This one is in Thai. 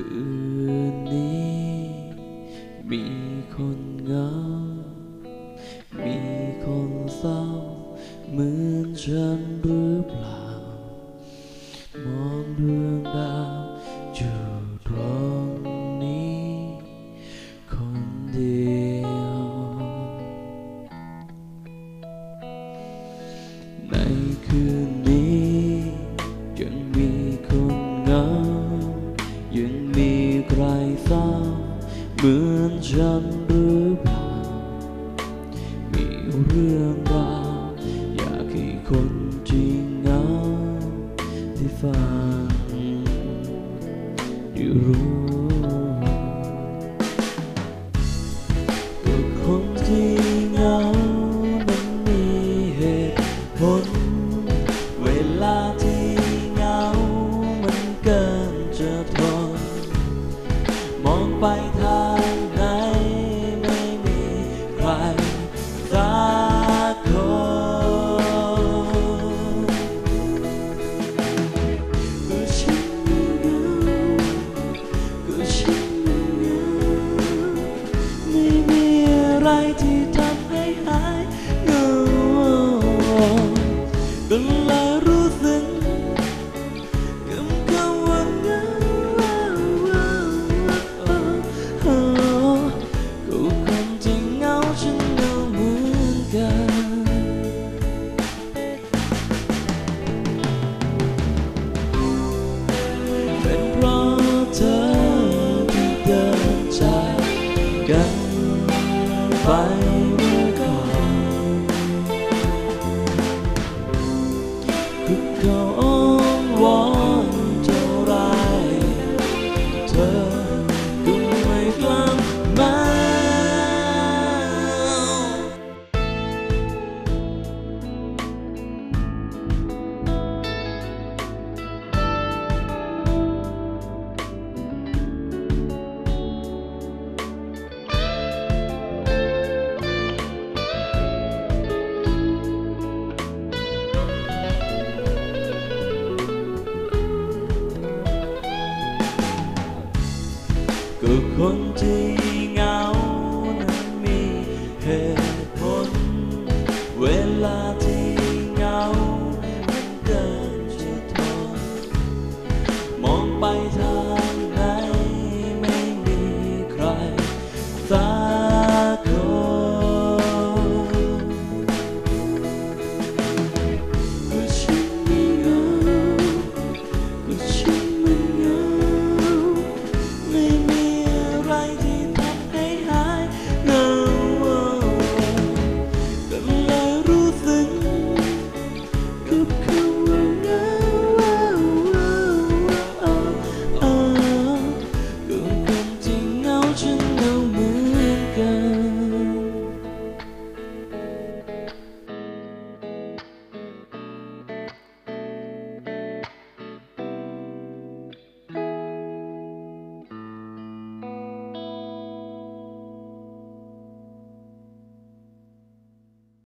คืนนี้ มีคนเหงา เหมือนฉันหรือเปล่า มีเรื่องราวอยากให้คนจริงเหงาที่ฟังได้รู้ก็คนที่เหงามันมีเหตุผล เวลาที่เหงามันเกินจะทนมองไป ก็คนที่เหงานั้นมีเหตุผล เวลาที่